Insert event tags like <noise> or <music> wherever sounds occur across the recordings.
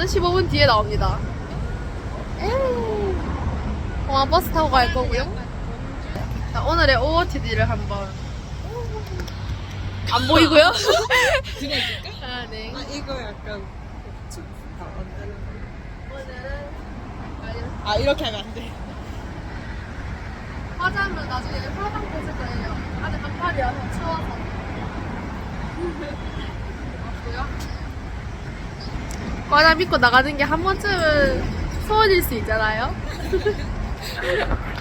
버스는 15분 뒤에 나옵니다. 에이. 공항 버스 타고 갈 거고요. 자, 오늘의 OOTD를 한번 안 보이고요. 아, 네. 아 이거 약간 춤. 아, 안 되는 거. 오늘은 아니, 아 이렇게 하면 안 돼. 화장을 나중에 화장 보실 거예요. 아직 한팔이라서 추워서. <laughs> 맞고요. 화장 믿고 나가는 게 한 번쯤은 소원일 수 있잖아요. <laughs>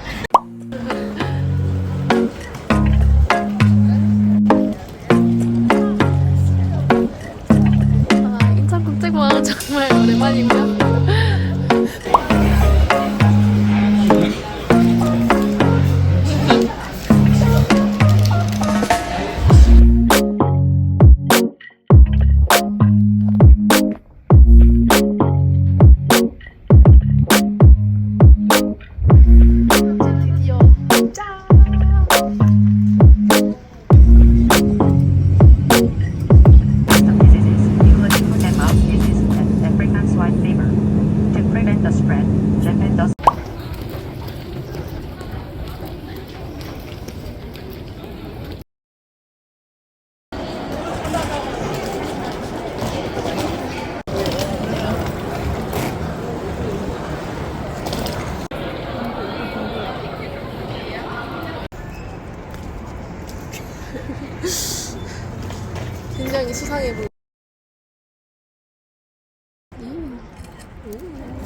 수상해.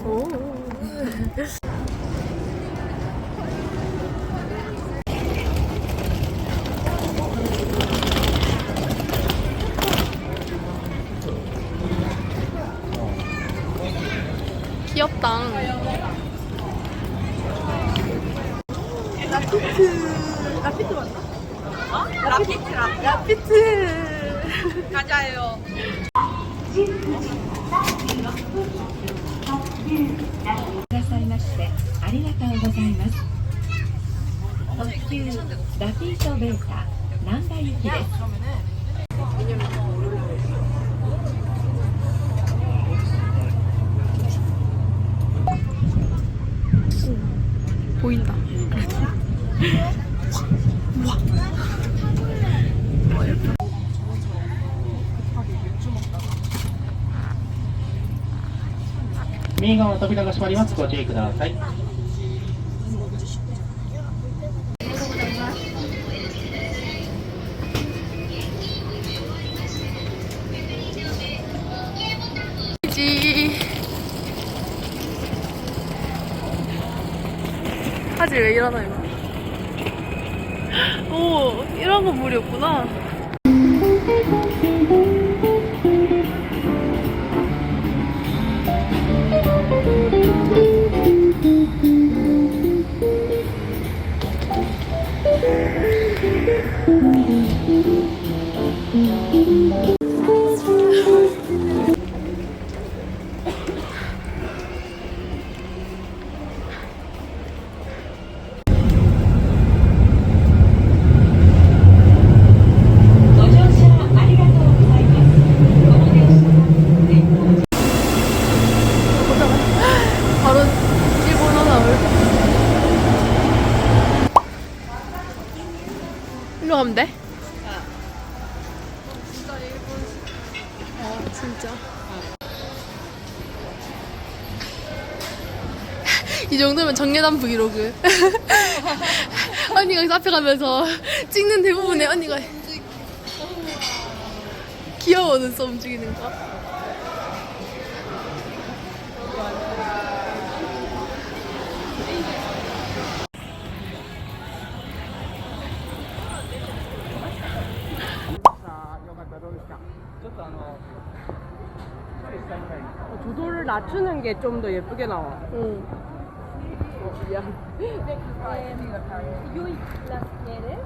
오. 귀엽다. 急ラピートベータ南田行きです 보인다. 그래도. 右側の扉が閉まります。ご注意ください。 <laughs> 이러나 이 이 정도면 정예단 브이로그 <laughs> 언니가 여기서 앞에 가면서 찍는 대부분의 언니가 귀여워 눈썹 움직이는 거 조도를 낮추는 게 좀 더 예쁘게 나와. 응. y hoy las quieres.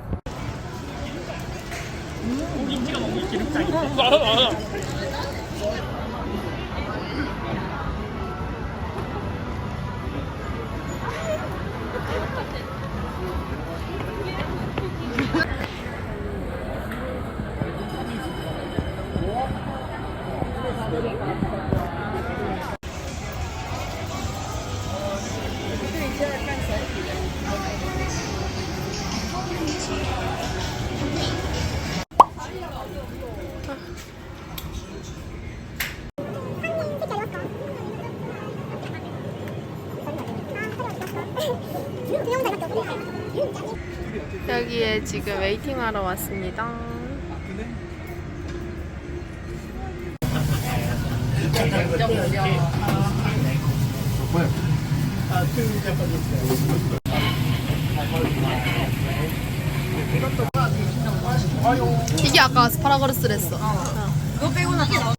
여기에 지금 웨이팅 하러 왔습니다. 이게 아까 아스파라거스랬어. 그거 빼고 나서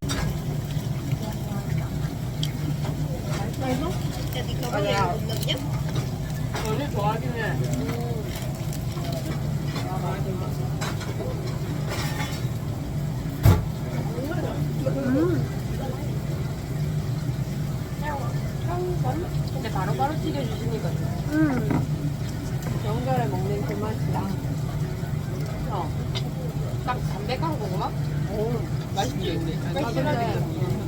원래 좋아하긴 해. 근데 바로바로 튀겨주시니까 음. 연결에 먹는 그 맛이다. 어. 딱 담백한 고구마? 오, 맛있지? 근데. 아, 근데.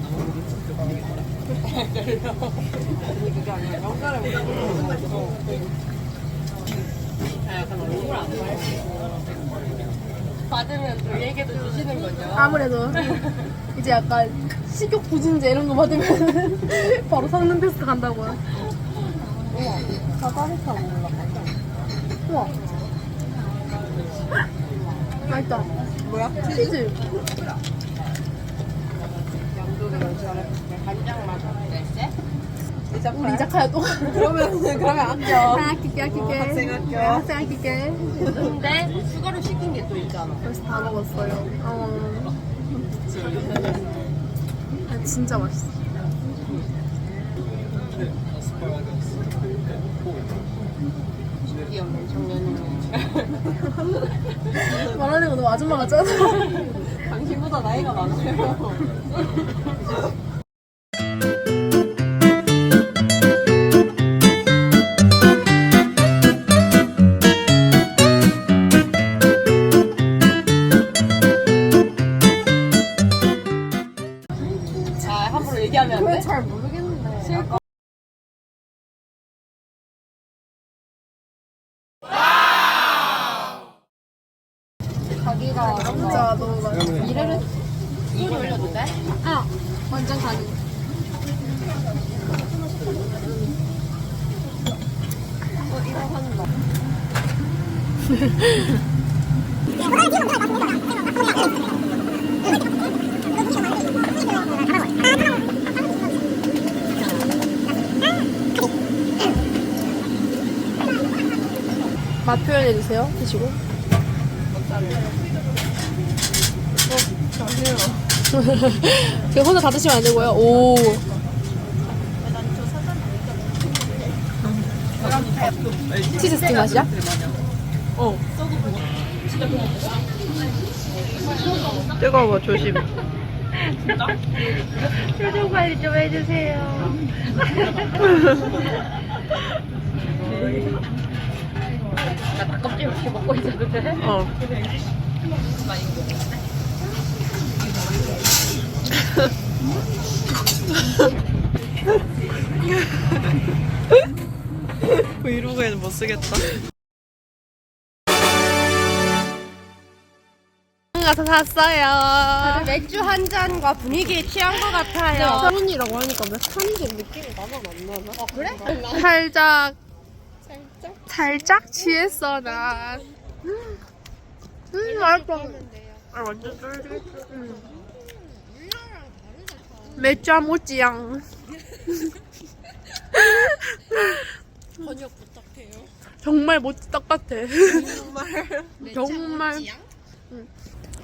거죠? 아무래도 이제 약간 식욕 부진제 이런 거 받으면 <laughs> 바로 성능 테스트 간다고요. 우와, 먹는 거 같아. 우와. 맛있다. 뭐야? 치즈. 양쪽으로 저렇게 간장 맛 어때? 우리 이자카야 또. 그러면, 그러면 아껴. 아낄게, 아낄게. 학생. 네, 학생 아낄게. 근데 추가로 시킨 게 또 있잖아. 벌써 다 먹었어요. 어. 아, 진짜 맛있어. 귀엽네, 청년이네. 말하는 거 너무 아줌마 같잖아. <laughs> 당신보다 나이가 많아요. 아, 함부로 얘기하면 안 돼? 잘 모르겠는데. 가기가 진짜 너무 많아. 이래를 소리 올려도 돼? 아 완전 가기. 어, 이거 한다. 맛 표현해 주세요. 드시고. 그 혼자 다 드시면 안 되고요. 오. 치즈 스틱 맛이야? 어. 뜨거워 조심. <laughs> 표정 관리 좀 해주세요. 나 닭껍질 이렇게 먹고 돼? 어. 브이로그에는 못 쓰겠다. 가서 샀어요. 맥주 한 잔과 분위기에 취한 것 같아요. 서문이라고 하니까 몇 산지 느낌이 나만 안 나나? 어, 그래? 살짝 살짝 취했어 난. 음 맛있어. 아 완전 쫄깃. 음. 맥주 한 모찌양. <laughs> 번역 부탁해요. 정말 모찌 똑같아. 정말. 정말. 응.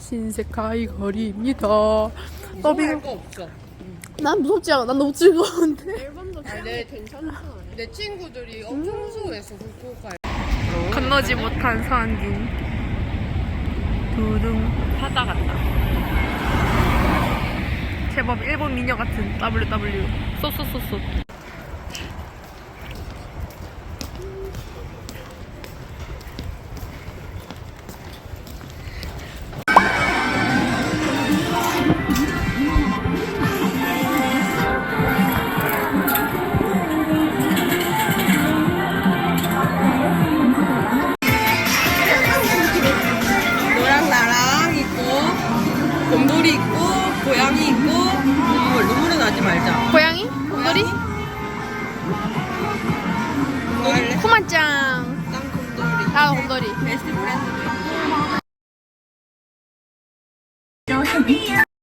신색 가이거리입니다. 더빙. 거 없어. 난 무섭지 않아. 난 너무 즐거운데. 아, 네, 괜찮아. 내 친구들이 엄청 무서워했어, 후쿠오카에. 건너지 못한 서안진. 두둥. 사자 같다. 제법 일본 미녀 같은 WW. 쏘쏘쏘쏘. come here.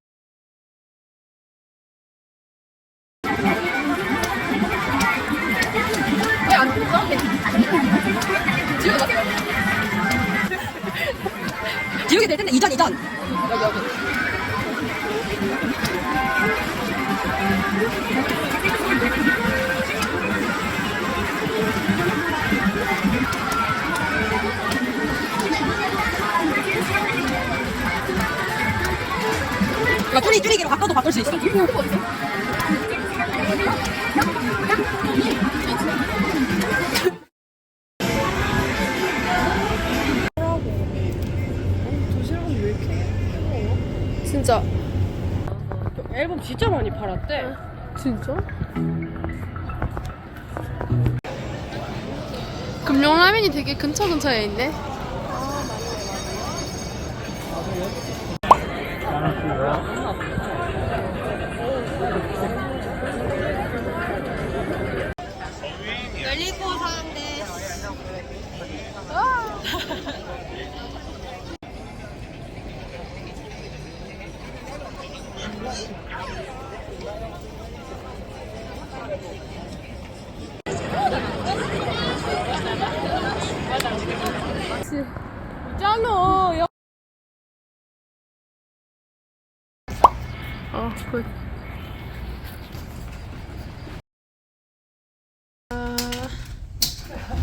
뿌리 줄이기로 바꿔도 바꿀 수 있어. 진짜. 앨범 진짜 많이 팔았대. 진짜? 금룡라면이 되게 근처 근처에 있네. 있잖아. 야. 어, 그. 아,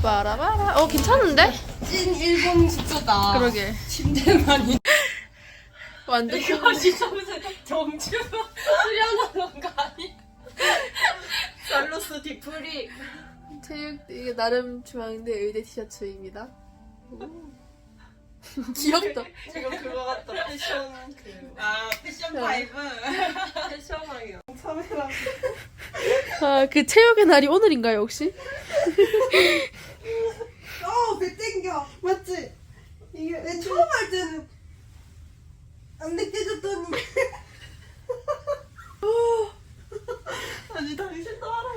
빠라바라. 어, 괜찮은데? 찐 일본 숙소다. 그러게. 침대만이. 완전. 이거 진짜 무슨 정주가 수련하는 거 아니? 살로스 디프리. 체육 이게 나름 중앙대 의대 티셔츠입니다. 오. <laughs> 귀엽다. 지금 그거 같다. 패션 그. 아 패션 파이브. 패션하게요. 카메라. 아, 그 체육의 날이 오늘인가요, 혹시? <laughs> 어, 배 땡겨. 맞지? 이게 내 처음 할 때는 아, 안 느껴졌더니. <laughs> 어. 아니 당신도 알아